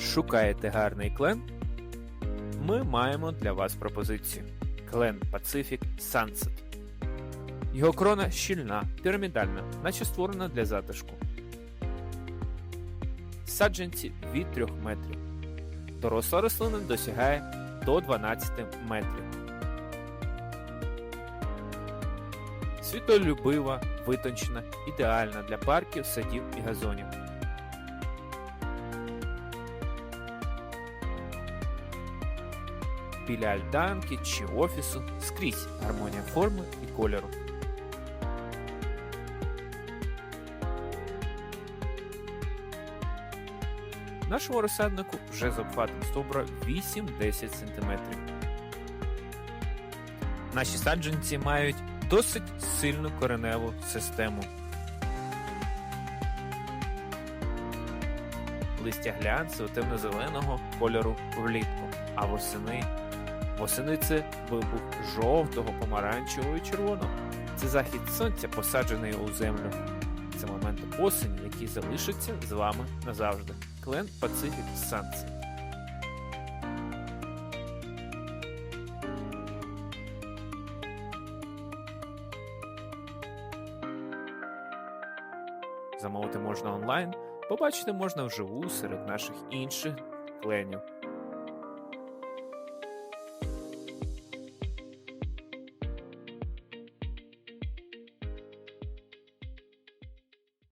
Шукаєте гарний клен? Ми маємо для вас пропозицію. Клен Pacific Sunset. Його крона щільна, пірамідальна, наче створена для затишку. Саджанці від 3 метрів. Доросла рослина досягає до 12 метрів. Світолюбива, витончена, ідеальна для парків, садів і газонів. Біля альтанки чи офісу скрізь гармонія форми і кольору. Нашому розсаднику вже з обхватом стовбура 8-10 см. Наші саджанці мають досить сильну кореневу систему. Листя глянцевого темно-зеленого кольору влітку, а восени. Восени це вибух жовтого, помаранчевого і червоного. Це захід сонця, посаджений у землю. Це момент осені, який залишиться з вами назавжди. Клен Pacific Sunset. Замовити можна онлайн, побачити можна вживу серед наших інших кленів.